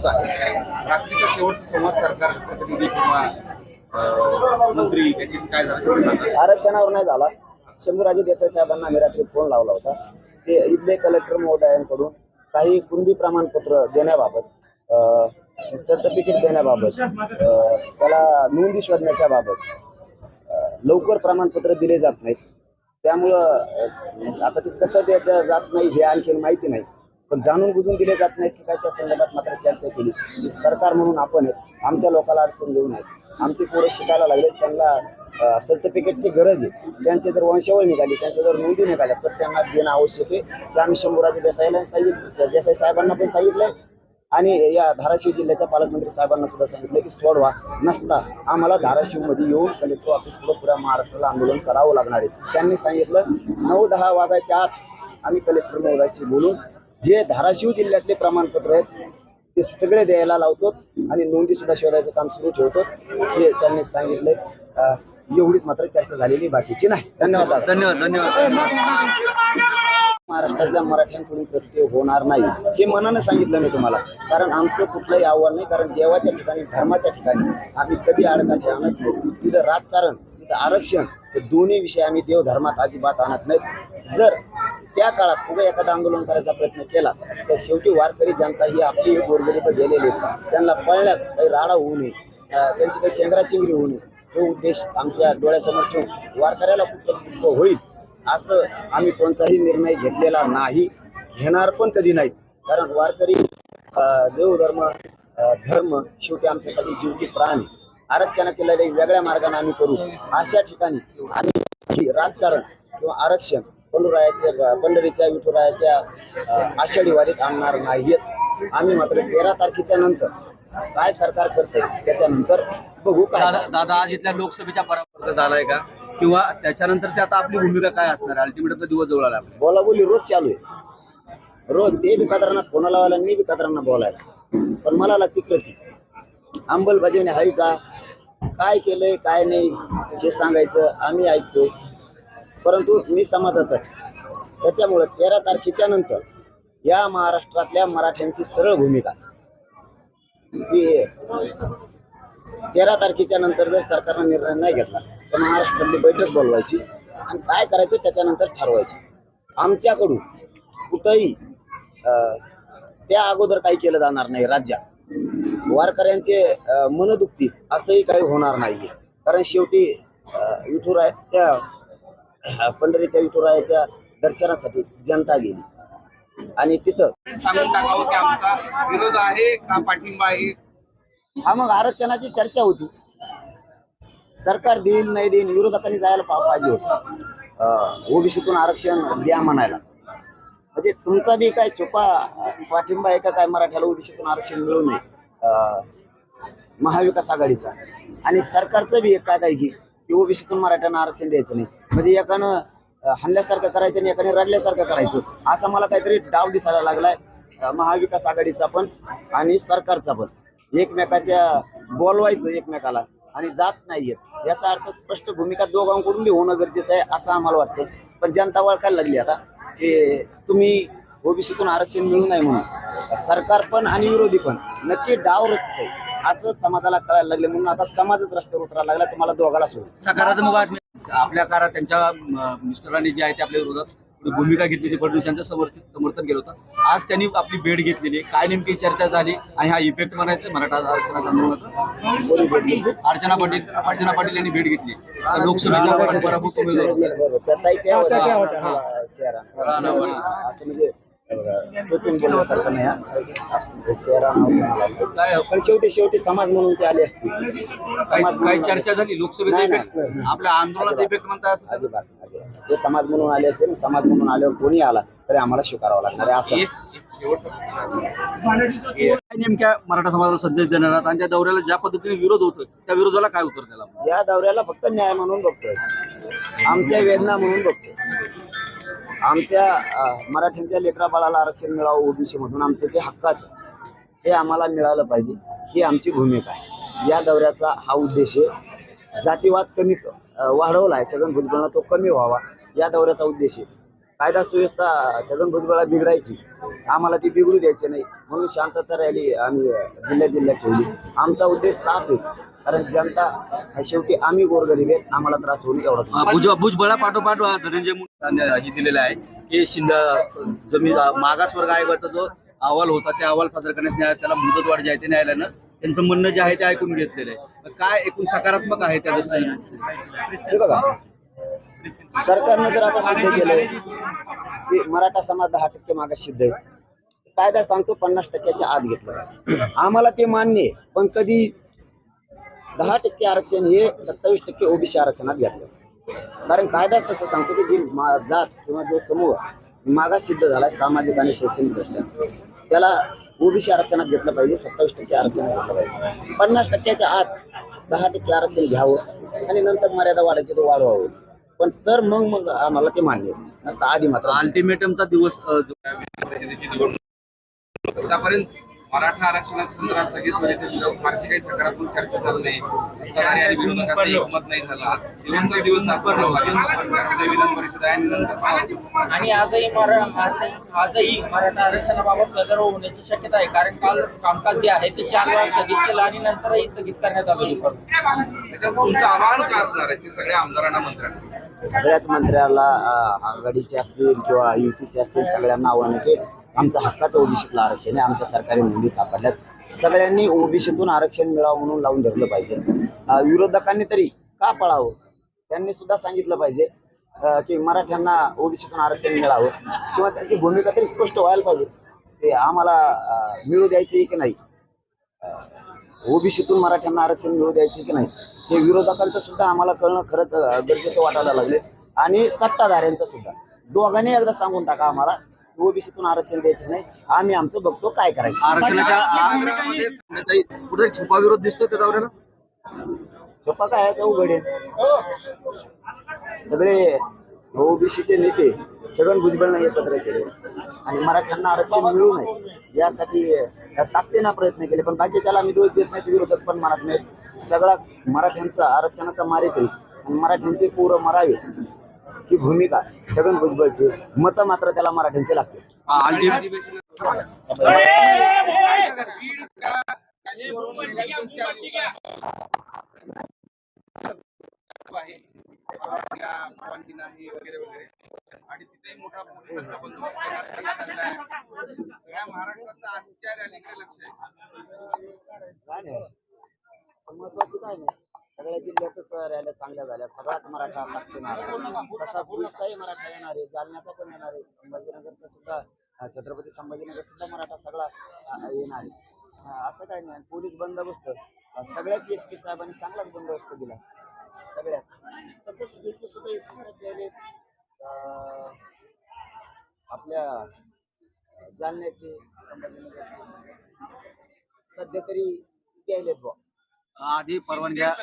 सुरूच आहे. रात्रीचा शेवटचा संवाद सरकार प्रतिनिधी किंवा मंत्री यांच्याशी काय झालं आरक्षणावर नाही झाला. शंभूराजे देसाई साहेबांना मी रात्री फोन लावला होता. ते इथले कलेक्टर महोदयांकडून काही कुणबी प्रमाणपत्र देण्याबाबत सर्टिफिकेट देण्याबाबत त्याला नोंदी शोधण्याच्या बाबत लवकर प्रमाणपत्र दिले जात नाहीत. त्यामुळं आता ते कसं ते ते जात नाही हे आणखी माहिती नाही. पण जाणून बुजून दिले जात नाहीत की काय त्या संदर्भात मात्र चर्चा केली. की सरकार म्हणून आपण आमच्या लोकांना अडचण येऊ नये. आमची पोरं शिकायला लागले त्यांना सर्टिफिकेटची गरज आहे. त्यांचे जर वंशावळ निघाली त्यांच्या जर नोंदी निघाल्या तर त्यांना देणं आवश्यक आहे. ते आम्ही शंभूराजे देसाईला सांगितलं देसाई साहेबांना पण सांगितलंय. आणि या धाराशिव जिल्ह्याच्या पालकमंत्री साहेबांना सुद्धा सांगितलं की सोडवा नसता आम्हाला धाराशिवमध्ये येऊन कलेक्टर ऑफिस पुढे पुऱ्या महाराष्ट्राला आंदोलन करावं लागणार आहे. त्यांनी सांगितलं नऊ दहा वाजायच्या आत आम्ही कलेक्टर महोदयाशी बोलून जे धाराशिव जिल्ह्यातले प्रमाणपत्र आहेत ते सगळे द्यायला लावतो आणि नोंदी सुद्धा शोधायचं काम सुरू ठेवतो. हे त्यांनी सांगितलंय. एवढीच मात्र चर्चा झालेली बाकीची नाही. धन्यवाद. धन्यवाद धन्यवाद. महाराष्ट्रातल्या मराठ्यांकडून प्रत्यय होणार नाही हे मनानं सांगितलं मी तुम्हाला. कारण आमचं कुठलंही आव्हान नाही कारण देवाच्या ठिकाणी धर्माच्या ठिकाणी आम्ही कधी आडकाठी आणत नाही. तिथं राजकारण तिथं आरक्षण हे दोन्ही विषय आम्ही देव धर्मात अजिबात आणत नाहीत. जर त्या काळात कुठे एखादं आंदोलन करायचा प्रयत्न केला तर शेवटी वारकरी जनता ही आपली गोरगरीब गेलेली त्यांना पळण्यात काही राडा होऊ नये त्यांची काही चेंगराचेंगरी होऊ नये. तो उद्देश आमच्या डोळ्यासमोर ठेवून वारकऱ्याला कुठलं होईल असं आम्ही कोणताही निर्णय घेतलेला नाही घेणार पण कधी नाही कारण वारकरी देवधर्म धर्म शेवटी आमच्यासाठी जीवकी प्राण. आहे आरक्षणाची लढाई वेगळ्या मार्गाने आम्ही करू. अशा ठिकाणी आम्ही राजकारण किंवा आरक्षण पंढुरायाच्या पंढरीच्या विठुरायाच्या आषाढी वारीत आणणार नाहीत आम्ही मात्र तेरा तारखेच्या नंतर काय सरकार करते त्याच्यानंतर बघू काय दादा दादा आज इथल्या लोकसभेच्या पराभूत झालाय का? किंवा त्याच्यानंतर ते आता आपली भूमिका काय असणार? अल्टिमेट आपला दिवस जवळ आला बोला बोली रोज चालू आहे. रोज ते बी कदरांना फोन लावायला आणि मी बी कदरांना बोलायला. पण मला लागते कृती अंमलबजावणी आहे का? काय केलंय काय नाही हे सांगायचं आम्ही ऐकतोय. परंतु मी समाजाचाच त्याच्यामुळं तेरा तारखेच्या नंतर या महाराष्ट्रातल्या मराठ्यांची सरळ भूमिका. तेरा तारखेच्या नंतर जर सरकारनं निर्णय नाही घेतला तर महाराष्ट्रातली बैठक बोलवायची आणि काय करायचं त्याच्यानंतर ठरवायचं. आमच्याकडून कुठंही अं, त्या अगोदर काही केलं जाणार नाही राज्यात. वारकऱ्यांचे मन दुखतील असंही काही होणार नाहीये. कारण शेवटी अं, विठुरायाच्या पंढरीच्या विठुरायाच्या दर्शनासाठी जनता गेली. आणि तिथं सांगून टाकावं की आमचा विरोध आहे का पाठिंबा आहे? हा मग आरक्षणाची चर्चा होती. सरकार देईल नाही देईल विरोधकांनी जायला पाहिजे होतं. ओबीसीतून आरक्षण द्या म्हणायला. म्हणजे तुमचा बी काय छुपा पाठिंबा आहे का काय मराठ्याला ओबीसीतून आरक्षण मिळू नये? महाविकास आघाडीचा. आणि सरकारचं बी एक काय काय की की ओबीसीतून मराठ्यांना आरक्षण द्यायचं नाही. म्हणजे एकानं हल्ल्यासारखं करायचं आणि एकाने रडल्यासारखं करायचं. असा मला काहीतरी डाव दिसायला लागलाय महाविकास आघाडीचा पण आणि सरकारचा पण. एकमेकाच्या बोलवायचं एकमेकाला आणि जात नाहीयेत याचा अर्थ स्पष्ट भूमिका दोघांकडून बी होणं गरजेचं आहे असं आम्हाला वाटतं पण जनता वळखायला लागली आता की तुम्ही ओबीसीतून आरक्षण मिळू नये म्हणून. सरकार पण आणि विरोधी पण. नक्की डाव रचते असं समाजाला कळायला लागले म्हणून आता समाजच रस्त्यावर उतरायला लागला तुम्हाला दोघाला सोडून. सकारात्मक बातमी. आपल्या काळात त्यांच्या मिस्टरांनी जे आहे ते आपल्या विरोधात भूमिका घेतली फडणवीस यांचं समर्थित समर्थन केलं होतं. आज त्यांनी आपली भेट घेतलेली. काय नेमकी चर्चा झाली आणि हा इफेक्ट म्हणायचं मराठा आरक्षणाचा आंदोलनाचा अर्चना पाटील अर्चना पाटील यांनी भेट घेतली. तर लोकसभेच्या पराभूत उमेदवार टोचून बोलण्यासारखं नाही हा. चेहरा पण शेवटी शेवटी समाज म्हणून ते आले असते. समाज म्हणून चर्चा झाली लोकसभेचा नाही, इफेक्ट नाही. आपल्या आंदोलनाचा इफेक्ट म्हणता असं अजिबात अजिबात. ते समाज म्हणून आले असते ना समाज म्हणून आल्यावर कोणी आला तरी आम्हाला स्वीकारावं लागणार आहे असं. एक- एक शेवटचा काय नेमक्या मराठा समाजाला संदेश देणार आहात आणि त्या दौऱ्याला ज्या पद्धतीने विरोध होतोय त्या विरोधाला काय उत्तर द्यायला? या दौऱ्याला फक्त न्याय म्हणून बघतोय. आमच्या वेदना म्हणून बघतोय. आमच्या मराठ्यांच्या लेकरा बाळाला आरक्षण मिळावं ओबीसी मधून आमचे ते हक्काचं हे आम्हाला मिळालं पाहिजे. ही आमची भूमिका आहे. या दौऱ्याचा हा उद्देश आहे. जातीवाद कमी वाढवला आहे. छगन भुजबळांना तो कमी व्हावा. या दौऱ्याचा उद्देश आहे. कायदा सुव्यवस्था छगन भुजबळा बिघडायची. आम्हाला ती बिघडू द्यायची नाही. म्हणून शांतता रॅली आम्ही जिल्ह्या जिल्ह्यात ठेवली. आमचा उद्देश साफ आहे. कारण जनता शेवटी आम्ही गोरगरीब आहेत. आम्हाला त्रास होईल एवढा भुजबळा पाठोपाठ धनंजय हे दिलेलं आहे की शिंद जमीन मागासवर्ग आयोगाचा जो अहवाल होता त्या अहवाल सादर करण्यात त्याला मुदतवाढ जी आहे ते न्यायालयानं त्यांचं म्हणणं जे आहे ते ऐकून घेतलेलं आहे. काय एकूण सकारात्मक आहे त्या दृष्टीने बघा सरकारनं जर आता सिद्ध केलंय की मराठा समाज दहा टक्के मागास सिद्ध आहे. कायदा सांगतो पन्नास टक्क्याच्या आत घेतलं पाहिजे. आम्हाला ते मान्य पण कधी दहा टक्के आरक्षण हे सत्तावीस टक्के ओबीसी आरक्षणात घेतलं. कारण कायदा तसं सांगतो की जी जात किंवा जो समूह मागास सिद्ध झालाय सामाजिक आणि शैक्षणिक दृष्ट्या त्याला ओबीसी आरक्षणात घेतलं पाहिजे सत्तावीस टक्के आरक्षणात घेतलं पाहिजे. पन्नास टक्क्याच्या आत दहा टक्के आरक्षण घ्यावं आणि नंतर मर्यादा वाढायची तो वाढवावं. पण तर मग मग आम्हाला ते मान्य नसतं आधी मात्र. अल्टिमेटमचा दिवस जो परिषदेची निवडणूक आतापर्यंत मराठा आरक्षणाच्या संदर्भात सगळी स्वराज्य फारशी काही सकारात्मक चर्चा झाली नाही. सत्ताधारी आणि विरोधकांचं एकमत नाही झालं. शेवटचा दिवस आज म्हणावा लागेल. विधान परिषद आहे आणि नंतर समाज आणि आजही मरा आजही मराठा आरक्षणाबाबत गदारोळ होण्याची शक्यता आहे. कारण काल कामकाज जे आहे ते चार वेळा स्थगित केलं आणि नंतरही स्थगित करण्यात आलं. त्याच्यात तुमचं आव्हान काय असणार आहे? ते सगळ्या आमदारांना मंत्र्यांना. सगळ्याच मंत्र्याला आघाडीचे असतील किंवा युतीचे असतील सगळ्यांना आव्हान आहे की आमचा हक्काचं ओबीसीतलं आरक्षण आहे. आमच्या सरकारी नोंदी सापडल्यात. सगळ्यांनी ओबीसीतून आरक्षण मिळावं म्हणून लावून धरलं पाहिजे. विरोधकांनी तरी का पळावं? त्यांनी सुद्धा सांगितलं पाहिजे की मराठ्यांना ओबीसीतून आरक्षण मिळावं किंवा त्यांची भूमिका तरी स्पष्ट व्हायला पाहिजे. ते आम्हाला मिळू द्यायची की नाही? ओबीसीतून मराठ्यांना आरक्षण मिळू द्यायचे की नाही? हे विरोधकांचं सुद्धा आम्हाला कळणं खरंच गरजेचं वाटायला लागले आणि सत्ताधाऱ्यांचं सुद्धा. दोघांनी एकदा सांगून टाका आम्हाला ओबीसीतून आरक्षण द्यायचं नाही. आम्ही आमचं बघतो काय करायचं. आरक्षणाच्या कुठेतरी छुपा विरोध दिसतोय त्या दौऱ्याला सोपा काय याचा उघड आहे. सगळे ओबीसीचे नेते छगन भुजबळनं एकत्र केले. आणि मराठ्यांना आरक्षण मिळू नये यासाठी ताकदीनं प्रयत्न केले. पण बाकीच्याला आम्ही दोष देत नाही विरोधक पण म्हणत नाहीत. सगळा मराठ्यांचा आरक्षणाचा मारेकरी आणि मराठ्यांचे पोरं मरावे ही भूमिका छगन भुजबळची मतं मात्र त्याला मराठ्यांचे लागते अल्टिमेट अधिवेशन आहे परवानग्या, परवानगी नाही वगैरे वगैरे आणि तिथे मोठा सगळ्या महाराष्ट्राचं आजच्या रॅलीकडे लक्ष आहे काय नाही. महत्वाचं काय नाही. सगळ्या जिल्ह्यातच रॅल्या चांगल्या झाल्या. सगळ्यात मराठा लागते तसा पुरुषचाही मराठा येणार आहे. जालन्याचा पण येणार आहे. संभाजीनगरचा सुद्धा छत्रपती संभाजीनगर सुद्धा मराठा सगळा येणार आहे. असं काही नाही. पोलीस बंदोबस्त. सगळ्याच एस पी साहेबांनी चांगलाच बंदोबस्त दिला. सगळ्यात. तसंच बीडचे सुद्धा एस पी साहेब गेले. अं, आपल्या जालन्याचे संभाजीनगरचे. सध्या तरी द्यायलेत बुवा. आधी परवानग्या